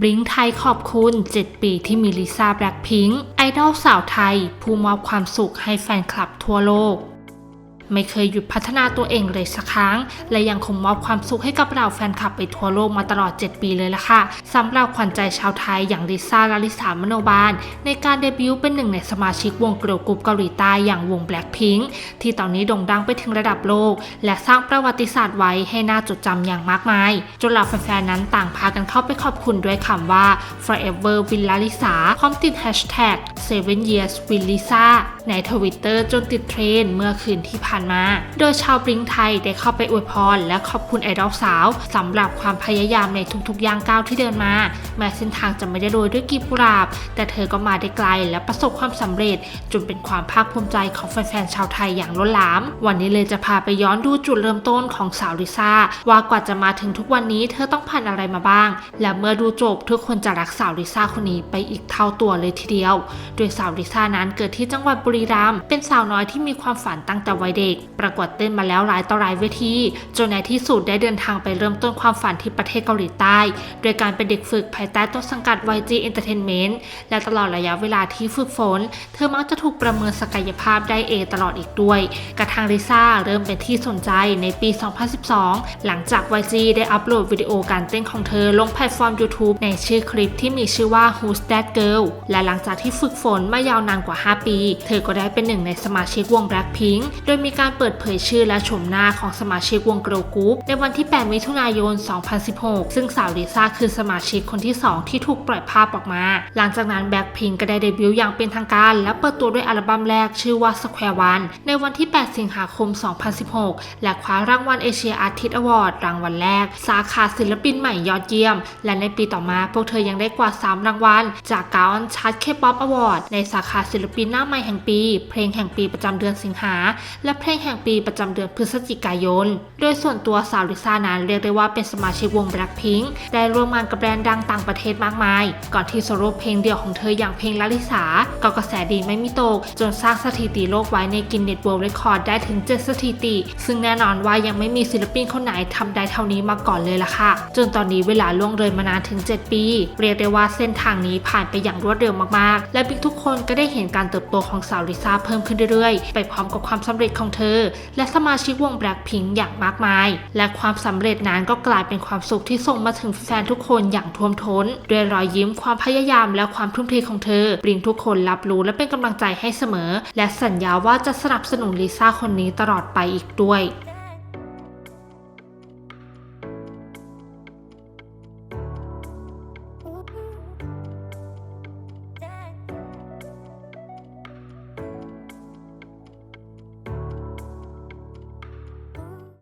บลิงไทยขอบคุณ 7 ปีที่มีลิซ่าแบล็คพิงค์ไอดอลสาวไทย ผู้มอบความสุขให้แฟนคลับทั่วโลก ไม่เคยหยุดพัฒนาตัวเองเลยสักครั้ง และยังคงมอบความสุขให้กับเราแฟนคลับไปทั่วโลกมาตลอด 7 ปีเลยล่ะค่ะสำหรับขวัญใจชาวไทยอย่างลิซ่าลาลิสามโนบาล ในการเดบิวต์เป็นหนึ่งในสมาชิกวงเกิร์ลกรุ๊ปเกาหลีใต้อย่างวง Blackpink ที่ตอนนี้โด่งดังไปถึงระดับโลก และสร้างประวัติศาสตร์ไว้ให้น่าจดจำอย่างมากมาย จนเหล่าแฟนๆนั้นต่างพากันเข้าไปขอบคุณด้วยคำว่า forever with Lalisa พร้อมติด hashtag 7 years with Lisa ในทวิตเตอร์จนติดเทรนด์เมื่อคืนที่ผ่านมา โดยชาวบลิงไทยได้เข้าไปอวยพร และขอบคุณไอดอลสาวสำหรับความพยายามในทุกๆย่างก้าวที่เดินมา แม้เส้นทางจะไม่ได้โรยด้วยกีบกุหลาบ แต่เธอก็มาได้ไกลและประสบความสำเร็จ จนเป็นความภาคภูมิใจของแฟนๆชาวไทยอย่างล้นหลาม วันนี้เลยจะพาไปย้อนดูจุดเริ่มต้นของสาวลิซ่าว่ากว่าจะมาถึงทุกวันนี้เธอต้องผ่านอะไรมาบ้าง และเมื่อดูจบทุกคนจะรักสาวลิซ่าคนนี้ไปอีกเท่าตัวเลยทีเดียว โดยสาวลิซ่านั้นเกิดที่จังหวัดบุรีรัมย์เป็นสาวน้อยที่มีความฝันตั้งแต่วัยเด็ก ประกวดเต้นมาแล้วหลายต่อหลายเวที จนในที่สุดได้เดินทางไปเริ่มต้นความฝันที่ประเทศเกาหลีใต้ โดยการเป็นเด็กฝึกภายใต้ต้นสังกัด YG Entertainment และตลอดระยะเวลาที่ฝึกฝน เธอมักจะถูกประเมินศักยภาพได้เอตลอดอีกด้วย กระทั่งลิซ่าเริ่มเป็นที่สนใจในปี 2012 หลังจาก YG ได้อัปโหลดวิดีโอการเต้นของเธอลงแพลตฟอร์ม YouTube ในชื่อคลิปที่มีชื่อว่า Who's That Girl และหลังจากที่ฝึกฝนมายาวนานกว่า 5 ปี เธอก็ได้เป็นหนึ่งในสมาชิกวง Blackpink โดยมีการเปิดเผยชื่อและโฉมหน้าของสมาชิกวง Girl Group ในวันที่ 8 มิถุนายน 2016 ซึ่งสาวลิซ่าคือสมาชิกคนที่ 2 ที่ถูกปล่อยภาพออกมา หลังจากนั้น Blackpink ก็ได้เดบิวต์อย่างเป็นทางการ และเปิดตัวด้วยอัลบั้มแรกชื่อว่า Square One ในวันที่ 8 สิงหาคม 2016 และคว้ารางวัลเอเชียอาร์ติสต์อวอร์ดรางวัลแรก สาขาศิลปินใหม่ยอดเยี่ยม และในปีต่อมาพวกเธอยังได้กว่า 3 รางวัล จากกาออนชาร์ตเคป๊อปอวอร์ดในสาขาศิลปินหน้าใหม่แห่งปีเพลงแห่งปีประจำเดือนสิงหา และเพลงแห่งปีประจำเดือนพฤศจิกายน โดยส่วนตัวสาวลิซ่านั้นเรียกได้ว่าเป็นสมาชิกวง Blackpink ได้ร่วมงานกับแบรนด์ดังต่างประเทศมากมาย ก่อนที่โซโล่เพลงเดี่ยวของเธออย่างเพลงลาลิสาก็กระแสดีไม่มีตก จนสร้างสถิติโลกไว้ในกินเน็ตเวิลด์เรคคอร์ดได้ถึง 7 สถิติ ซึ่งแน่นอนว่ายังไม่มีศิลปินคนไหนทำได้เท่านี้มาก่อนเลยล่ะค่ะ จนตอนนี้เวลาล่วงเลยมานานถึง 7 ปี เรียกได้ว่าเส้นทางนี้ผ่านไปอย่างรวดเร็วมากๆ และบิ๊กทุกคนก็ได้เห็นการเติบโตของสาวลิซ่าเพิ่มขึ้นเรื่อยๆ ไปพร้อมกับความสำเร็จของเธอ และสมาชิกวงแบล็กพิงก์อย่างมากมาย และความสำเร็จนั้นก็กลายเป็นความสุขที่ส่งมาถึงแฟนทุกคนอย่างท่วมท้น ด้วยรอยยิ้มความพยายามและความทุ่มเทของเธอปริงทุกคนรับรู้และเป็นกำลังใจให้เสมอ และสัญญาว่าจะสนับสนุนลิซ่าคนนี้ตลอดไปอีกด้วย